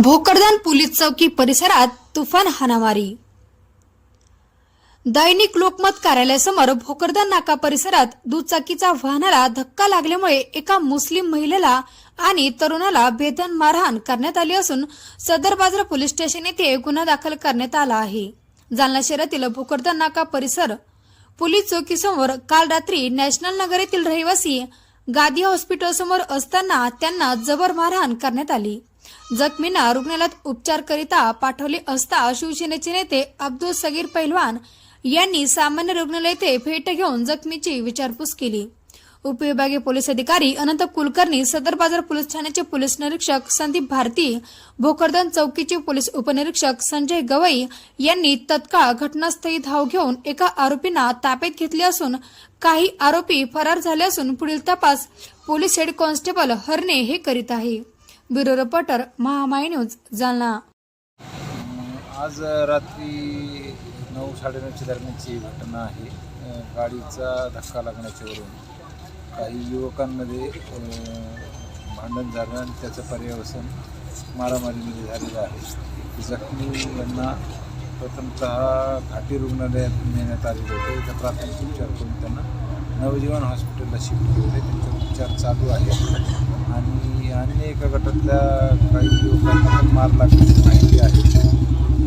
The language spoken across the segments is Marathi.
भोकरदान पोलीस चौकी परिसरात तुफान हाणामारी. दैनिक लोकमत कार्यालयासमोर भोकरदान नाका परिसरात दुचाकीचा वाहनाला धक्का लागल्यामुळे एका मुस्लिम महिलेला आणि तरुणाला बेदन मारहाण करण्यात आली असून सदर बाजार पोलीस स्टेशन येथे गुन्हा दाखल करण्यात आला आहे. जालना शहरातील भोकरदान नाका परिसर पोलीस चौकीसमोर काल रात्री नॅशनल नगर येथील रहिवासी गादी हॉस्पिटल समोर असताना त्यांना जबर मारहाण करण्यात आली. जखमींना रुग्णालयात उपचारकरिता पाठवले असता शिवसेनेचे नेते अब्दुल सगीर पैलवान यांनी सामान्य रुग्णालय येथे भेट घेऊन जखमीची विचारपूस केली. उपविभागीय पोलीस अधिकारी अनंत कुलकर्णी सदर बाजार पोलीस ठाण्याचे पोलीस निरीक्षक संदीप भारती भोकरदन चौकीचे पोलीस उपनिरीक्षक संजय गवई यांनी तत्काळ घटनास्थळी धाव घेऊन एका आरोपींना ताब्यात घेतले असून काही आरोपी फरार झाले असून पुढील तपास पोलीस हेड कॉन्स्टेबल हरणे हे करीत आहे. Bureau reporter Mahamai news Jalna. आज रात्री नऊ साडेनऊच्या दरम्यानची घटना आहे. गाडीचा धक्का लागण्याच्यावरून काही युवकांमध्ये भांडण झालं आणि त्याचं पर्यवसन मारामारीमध्ये झालेलं आहे. जखमी यांना प्रथमतः घाटी रुग्णालयात नेण्यात आलेलं होतं. इथं प्राथमिक उपचार करून त्यांना नवजीवन हॉस्पिटलला शिफ्ट केले. त्यांचे उपचार चालू आहेत आणि एका गटातल्या काही युवकांना पण मार लागण्याची माहिती आहे.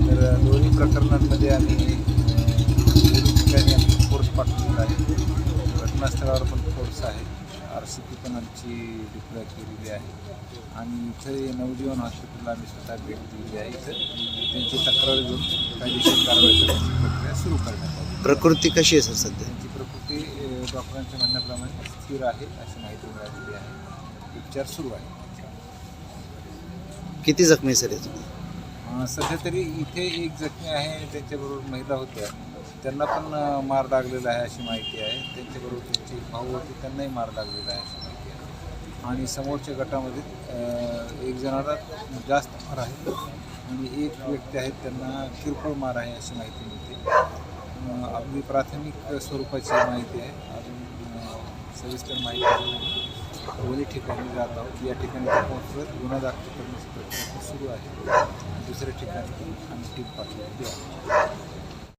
तर दोन्ही प्रकरणांमध्ये आम्ही दोन्ही ठिकाणी आम्ही फोर्स पाठवलेला आहे. घटनास्थळावर पण फोर्स आहे. आर सी पी पण आमची डिप्लॉय केलेली आहे. आणि इथे नवजीवन हॉस्पिटलला आम्ही स्वतः भेट दिलेली आहे इथं. त्यांची तक्रार घेऊन कायदेशीर कारवाई करण्याची प्रक्रिया सुरू करण्यात आली. प्रकृती कशी आहे सर सध्या? त्यांची प्रकृती डॉक्टरांच्या म्हणण्याप्रमाणे स्थिर आहे अशी माहिती मिळालेली आहे. उपचार सुरू आहे. किती जखमी सर याच्यात अ, सध्या तरी इथे एक जखमी आहे त्यांच्याबरोबर महिला होत्या. त्यांना पण मार लागलेला आहे अशी माहिती आहे. त्यांच्याबरोबर त्यांची भाऊ होते त्यांनाही मार लागलेला आहे अशी माहिती आहे. आणि समोरच्या गटामध्ये एक जणाला जास्त मार आहे आणि एक व्यक्ती आहेत त्यांना किरकोळ मार आहे अशी माहिती मिळते. अ, अगदी प्राथमिक स्वरूपाची माहिती आहे. अजून सविस्तर माहिती आहे. दोन्ही ठिकाणी जात आहोत. या ठिकाणी ते गुन्हा दाखल करण्याचा प्रयत्न सुरू आहे. दुसऱ्या ठिकाणी आम्ही टीम पाठवली आहे.